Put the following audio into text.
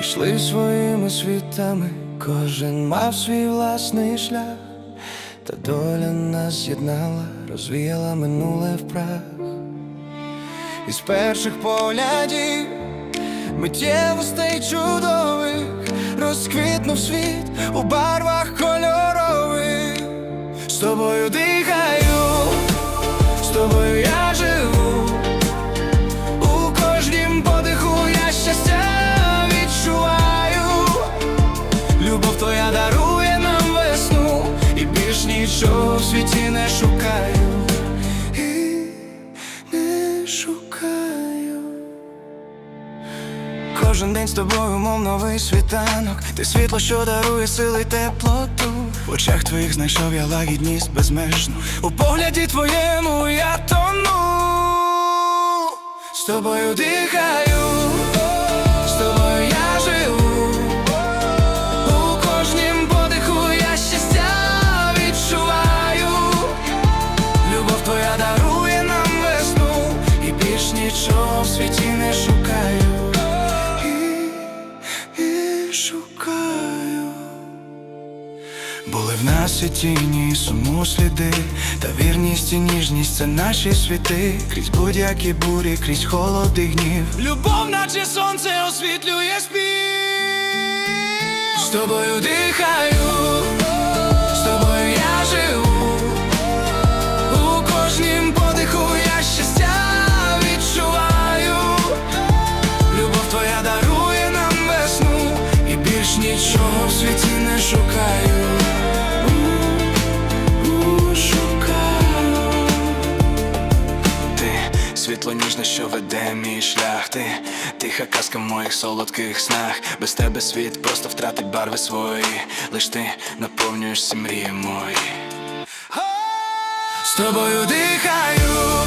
йшли своїми світами, кожен мав свій власний шлях, та доля нас з'єднала, розвіяла минуле в прах. Із перших поглядів миттєвостей чудових розквітнув світ у барвах в світі не шукаю. І не шукаю. Кожен день з тобою, мов новий світанок. Ти світло, що дарує сили й теплоту. В очах твоїх знайшов я лагідність безмежну. У погляді твоєму я тону. З тобою дихаю, нічого в світі не шукаю. І, і шукаю. Були в нас і тіні, і суму сліди, та вірність і ніжність це наші світи, крізь будь-які бурі, крізь холод і гнів. Любов, наче сонце освітлює спів. З тобою дихаю, нічого в світі не шукаю. Шукаю. Ти світло ніжне, що веде мій шлях. Ти тиха казка в моїх солодких снах. Без тебе світ просто втратить барви свої. Лиш ти наповнюєш мрії мої. З тобою дихаю,